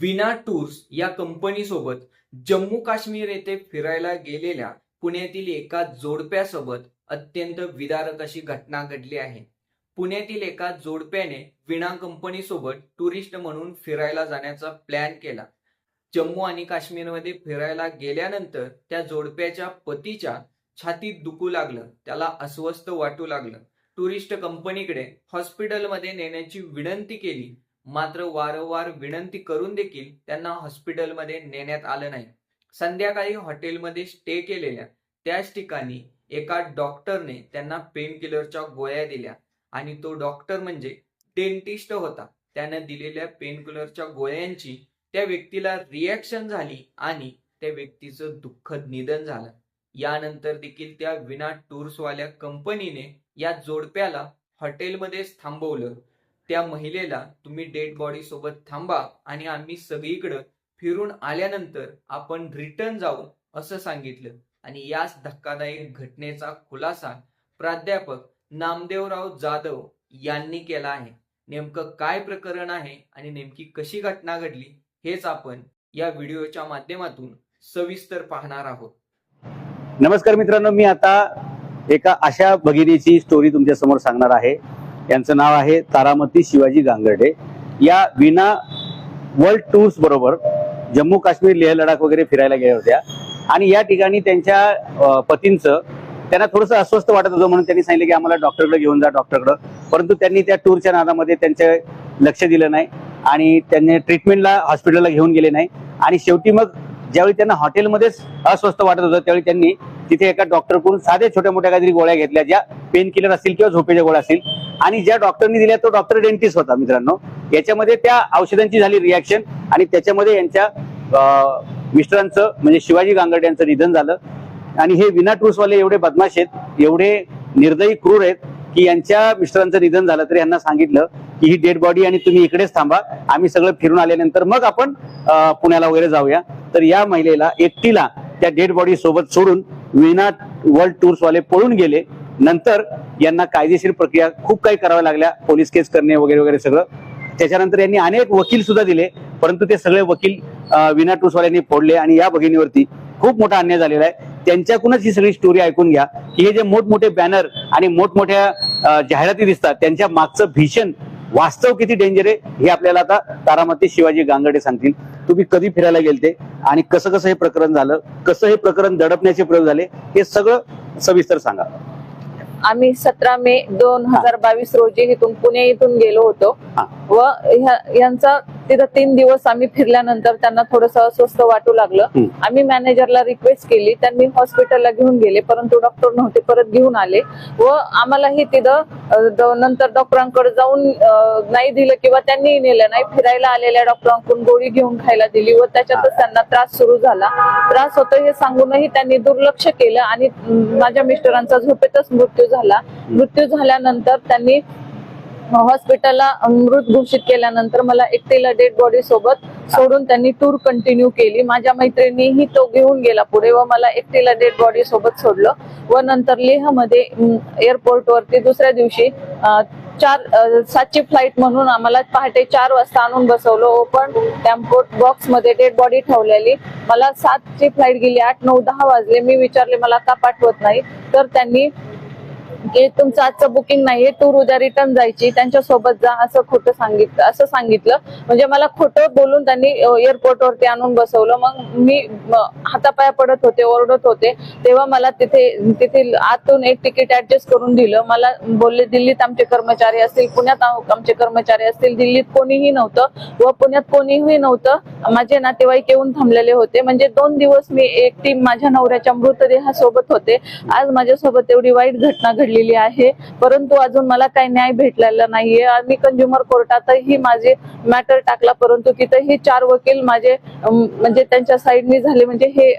विना टूर्स या कंपनीसोबत जम्मू काश्मीर येथे फिरायला गेलेल्या पुण्यातील एका जोडप्यासोबत अत्यंत विदारक अशी घटना घडली आहे. पुण्यातील एका जोडप्याने विना कंपनीसोबत टुरिस्ट म्हणून फिरायला जाण्याचा प्लॅन केला. जम्मू आणि काश्मीरमध्ये फिरायला गेल्यानंतर त्या जोडप्याच्या पतीच्या छातीत दुखू लागलं त्याला अस्वस्थ वाटू लागलं. टुरिस्ट कंपनीकडे हॉस्पिटलमध्ये नेण्याची विनंती केली मात्र वारंवार विनंती करून देखील त्यांना हॉस्पिटलमध्ये नेण्यात आलं नाही. संध्याकाळी हॉटेलमध्ये स्टे केलेल्या त्याच ठिकाणी एका डॉक्टरने त्यांना पेन किलरच्या गोळ्या दिल्या आणि तो डॉक्टर म्हणजे डेंटिस्ट होता. त्यानं दिलेल्या पेन किलरच्या गोळ्यांची त्या व्यक्तीला रिॲक्शन झाली आणि त्या व्यक्तीचं दुःखद निधन झालं. यानंतर देखील त्या विना टूर्सवाल्या कंपनीने या जोडप्याला हॉटेलमध्येच थांबवलं. त्या महिलेला तुम्ही डेड बॉडी सोबत थांबा आणि आम्ही सगळीकडं फिरून आल्यानंतर आपण रिटर्न जाऊ असं सांगितलं. आणि याच धक्कादायक घटनेचा खुलासा प्राध्यापक नामदेवराव जाधव यांनी केला आहे. नेमकं काय प्रकरण आहे आणि नेमकी कशी घटना घडली हेच आपण या व्हिडिओच्या माध्यमातून सविस्तर पाहणार आहोत. नमस्कार मित्रांनो मी आता एका अशा भगिनीची स्टोरी तुमच्यासमोर सांगणार आहे. यांचं नाव आहे तारामती शिवाजी गांगर्डे. या विना वर्ल्ड टूर्स बरोबर जम्मू काश्मीर लेह लडाख वगैरे फिरायला गेल्या होत्या. आणि या ठिकाणी त्यांच्या पतींचं त्यांना थोडंसं अस्वस्थ वाटत होतं म्हणून त्यांनी सांगितलं की आम्हाला डॉक्टरकडे घेऊन जा डॉक्टरकडं. परंतु त्यांनी त्या टूरच्या नादामध्ये त्यांचे लक्ष दिलं नाही आणि त्यांनी ट्रीटमेंटला हॉस्पिटलला घेऊन गेले नाही. आणि शेवटी मग ज्यावेळी त्यांना हॉटेलमध्येच अस्वस्थ वाटत होतं त्यावेळी त्यांनी तिथे एका डॉक्टरकडून साध्या छोट्या मोठ्या काहीतरी गोळ्या घेतल्या ज्या पेन किलर असतील किंवा झोपेच्या गोळ्या असतील. आणि ज्या डॉक्टरनी दिल्या तो डॉक्टर डेंटिस्ट होता मित्रांनो. याच्यामध्ये त्या औषधांची झाली रिॲक्शन आणि त्याच्यामध्ये यांच्या अं, मिस्टरांचं म्हणजे शिवाजी गांगड यांचं निधन झालं. आणि हे विना ट्रूसवाले एवढे बदमाश आहेत एवढे निर्दयी क्रूर आहेत की यांच्या मिस्टरांचं निधन झालं तर यांना सांगितलं की ही डेड बॉडी आणि तुम्ही इकडेच थांबा आम्ही सगळं फिरून आल्यानंतर मग आपण पुण्याला वगैरे जाऊया. तर या महिलेला एकटीला त्या डेड बॉडी सोबत सोडून विना वर्ल्ड टूर्स वाले पळून गेले. नंतर यांना कायदेशीर प्रक्रिया खूप काही कराव्या लागल्या. पोलीस केस करणे वगैरे वगैरे सगळं. त्याच्यानंतर यांनी अनेक वकील सुद्धा दिले. परंतु ते सगळे वकील विना टूर्सवाल्यांनी फोडले आणि या भगिनीवरती खूप मोठा अन्याय झालेला आहे. त्यांच्याकडूनच ही सगळी स्टोरी ऐकून घ्या. की हे जे मोठमोठे बॅनर आणि मोठमोठ्या जाहिराती दिसतात त्यांच्या मागचं भीषण वास्तव किती डेंजर आहे हे आपल्याला आता तारामती शिवाजी गांगडे सांगतील. तुम्ही कधी फिरायला गेलते? आणि कसं कसं हे प्रकरण झालं? कसं हे प्रकरण दडपण्याचे प्रयोग झाले? हे सगळं सविस्तर सांगा. आम्ही सतरा मे दोन हजार बावीस रोजी इथून पुणे इथून गेलो होतो. व यांचा तिथं तीन दिवस आम्ही फिरल्यानंतर त्यांना थोडस अस्वस्थ वाटू लागलं. आम्ही मॅनेजरला रिक्वेस्ट केली. त्यांनी हॉस्पिटलला घेऊन गेले. परंतु डॉक्टर नव्हते. परत घेऊन आले. व आम्हालाही तिथं नंतर डॉक्टरांकडे जाऊन नाही दिलं किंवा त्यांनी नेलं नाही. फिरायला आलेल्या डॉक्टरांकडून गोळी घेऊन खायला दिली व त्याच्यातच त्यांना त्रास सुरू झाला. त्रास होतो हे सांगूनही त्यांनी दुर्लक्ष केलं आणि माझ्या मिस्टरांचा झोपेतच मृत्यू झाला. मृत्यू झाल्यानंतर त्यांनी हॉस्पिटलला मृत घोषित केल्यानंतर मला एकटीला डेड बॉडी सोबत सोडून त्यांनी टूर कंटिन्यू केली. माझ्या मैत्रिणीही तो घेऊन गेला पुढे व मला एकटीला डेड बॉडी सोबत सोडलं. व नंतर लेहमध्ये एअरपोर्ट वरती दुसऱ्या दिवशी चार सातची फ्लाईट म्हणून आम्हाला पहाटे चार वाजता आणून बसवलं. ओपन टॅम्पोर्ट बॉक्समध्ये डेड बॉडी ठेवलेली. मला सातची फ्लाईट गेली आठ नऊ दहा वाजले. मी विचारले मला का पाठवत नाही? तर त्यांनी की तुमचं आजचं बुकिंग नाहीये टूर उद्या रिटर्न जायची त्यांच्यासोबत जा असं खोटं सांगितलं असं सांगितलं. म्हणजे मला खोटं बोलून त्यांनी एअरपोर्ट वरती आणून बसवलं. मग मी हातापाया पडत होते ओरडत होते. तेव्हा मला तिथे तिथे आतून एक तिकीट ऍडजस्ट करून दिलं. मला बोलले दिल्लीत आमचे कर्मचारी असतील पुण्यात आमचे कर्मचारी असतील. दिल्लीत कोणीही नव्हतं व पुण्यात कोणीही नव्हतं. माझे नातेवाईक येऊन थांबलेले होते. म्हणजे दोन दिवस मी एकटी माझ्या नवऱ्याच्या मृतदेहासोबत होते. आज माझ्यासोबत एवढी वाईट घटना घडली घडलेली आहे. परंतु अजून मला काही न्याय भेटलेला नाहीये. आणि कंझ्युमर कोर्टातही माझे मॅटर टाकला परंतु तिथेही चार वकील माझे म्हणजे त्यांच्या साईडनी झाले. म्हणजे हे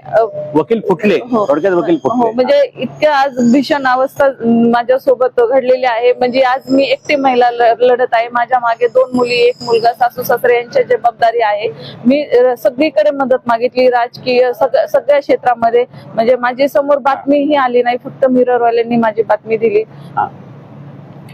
वकील फुटले. हो. हो फुटले. म्हणजे इतक्या आज भीषण अवस्था माझ्या सोबत घडलेली आहे. म्हणजे आज मी एकटी महिला लढत आहे. माझ्या मागे दोन मुली एक मुलगा सासू सासरे यांची जबाबदारी आहे. मी सगळीकडे मदत मागितली. राजकीय सग- सगळ्या क्षेत्रामध्ये. म्हणजे माझी समोर बातमी ही आली नाही. फक्त मिररवाल्यांनी माझी बातमी दिली.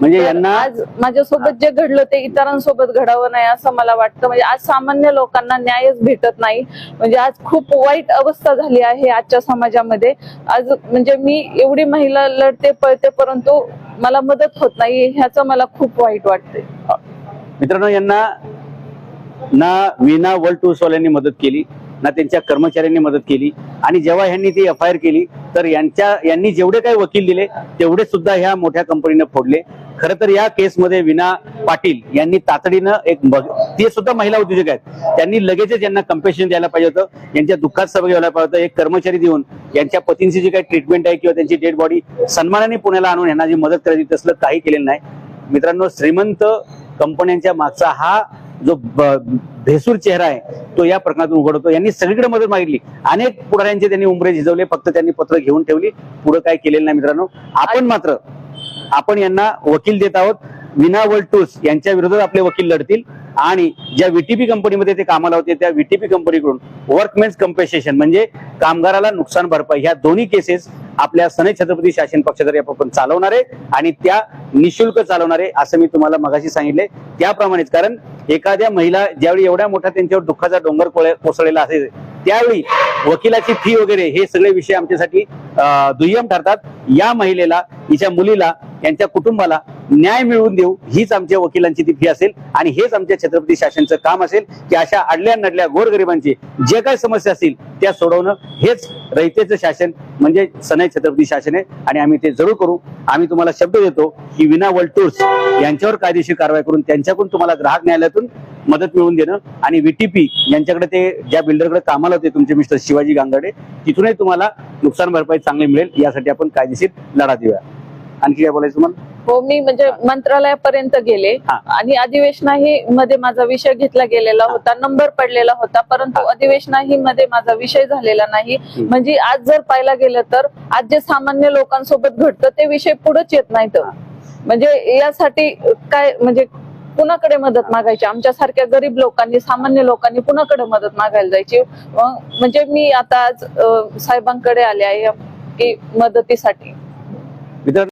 म्हणजे यांना आज माझ्यासोबत जे घडलं ते इतरांसोबत घडावं नाही असं मला वाटतं. म्हणजे आज सामान्य लोकांना न्यायच भेटत नाही. म्हणजे आज खूप वाईट अवस्था झाली आहे आजच्या समाजामध्ये. आज म्हणजे मी एवढी महिला लढते पळते परंतु मला मदत होत नाही ह्याचं मला खूप वाईट वाटतंय. मित्रांनो यांना ना विना वर्ल्ड टूर्स वाल्यांनी मदत केली. ना त्यांच्या कर्मचाऱ्यांनी मदत केली. आणि जेव्हा यांनी ती एफ आय आर केली तर यांच्या यांनी जेवढे काही वकील दिले तेवढे सुद्धा ह्या मोठ्या कंपनीनं फोडले. खरं तर या केसमध्ये विना पाटील यांनी तातडीनं एक ते सुद्धा महिला उद्योजक आहेत. त्यांनी लगेचच यांना कम्पेशन द्यायला पाहिजे होतं. यांच्या दुःखात सहभागी व्हायला पाहिजे होतं. एक कर्मचारी देऊन यांच्या पतींची जी काही ट्रीटमेंट आहे किंवा त्यांची डेड बॉडी सन्मानाने पुण्याला आणून यांना जी मदत करायची तसलं काही केलेलं नाही. मित्रांनो श्रीमंत कंपन्यांच्या मागचा हा जो भेसूर चेहरा आहे तो या प्रकरणातून उघड होतो यांनी सगळीकडे मदत मागितली. अनेक पुढाऱ्यांचे त्यांनी उमरे झिजवले फक्त त्यांनी पत्र घेऊन ठेवली. पुढे काय केलेलं नाही मित्रांनो. आपण मात्र आपण यांना वकील देत आहोत. विना वर्ल्ड टूर्स यांच्या विरोधात आपले वकील लढतील आणि ज्या व्हीटीपी कंपनीमध्ये ते कामाला होते त्या व्हीटीपी कंपनीकडून वर्कमेन्स कम्पेसेशन म्हणजे कामगाराला नुकसान भरपाई ह्या दोन्ही केसेस आपल्या सने छत्रपती शासन पक्षातर्फे आपण चालवणार आहे आणि त्या निशुल्क चालवणार आहे असं मी तुम्हाला मगाशी सांगितले. त्याप्रमाणेच कारण एखाद्या महिला ज्यावेळी एवढ्या मोठा त्यांच्यावर दुःखाचा डोंगर कोसळलेला असेल त्यावेळी वकिलाची फी वगैरे हे सगळे विषय आमच्यासाठी दुय्यम ठरतात. या महिलेला तिच्या मुलीला यांच्या कुटुंबाला न्याय मिळवून देऊ हीच आमच्या वकिलांची ती फी असेल आणि हेच आमच्या छत्रपती शासनचं काम असेल की अशा अडल्या नडल्या गोरगरिबांची जे काही समस्या असतील त्या सोडवणं हेच रयतेचं शासन म्हणजे सनई छत्रपती शासन आहे आणि आम्ही ते जरूर करू. आम्ही तुम्हाला शब्द देतो की विना वर्ल्ड टूर्स यांच्यावर कायदेशीर कारवाई करून त्यांच्याकडून तुम्हाला ग्राहक न्यायालयातून मदत मिळवून देणं आणि व्हीटीपी यांच्याकडे ते ज्या बिल्डरकडे कामाला होते तुमचे मिस्टर शिवाजी गांगडे तिथूनही तुम्हाला नुकसान भरपाई चांगली मिळेल. यासाठी आपण कायदेशीर लढा देऊया. आणखी काय बोलायचं तुम्हाला? हो मी म्हणजे मंत्रालयापर्यंत गेले. हा. आणि अधिवेशनाही मध्ये माझा विषय घेतला गेलेला होता नंबर पडलेला होता परंतु अधिवेशनाही मध्ये माझा विषय झालेला नाही. म्हणजे आज जर पाहायला गेलं तर आज जे सामान्य लोकांसोबत घडतं ते विषय पुढेच येत नाहीत. म्हणजे यासाठी काय म्हणजे कुणाकडे मदत मागायची? आमच्यासारख्या गरीब लोकांनी सामान्य लोकांनी कुणाकडे मदत मागायला जायची? अं, म्हणजे मी आता आज अं, साहेबांकडे आले आहे की मदतीसाठी. मित्रांनो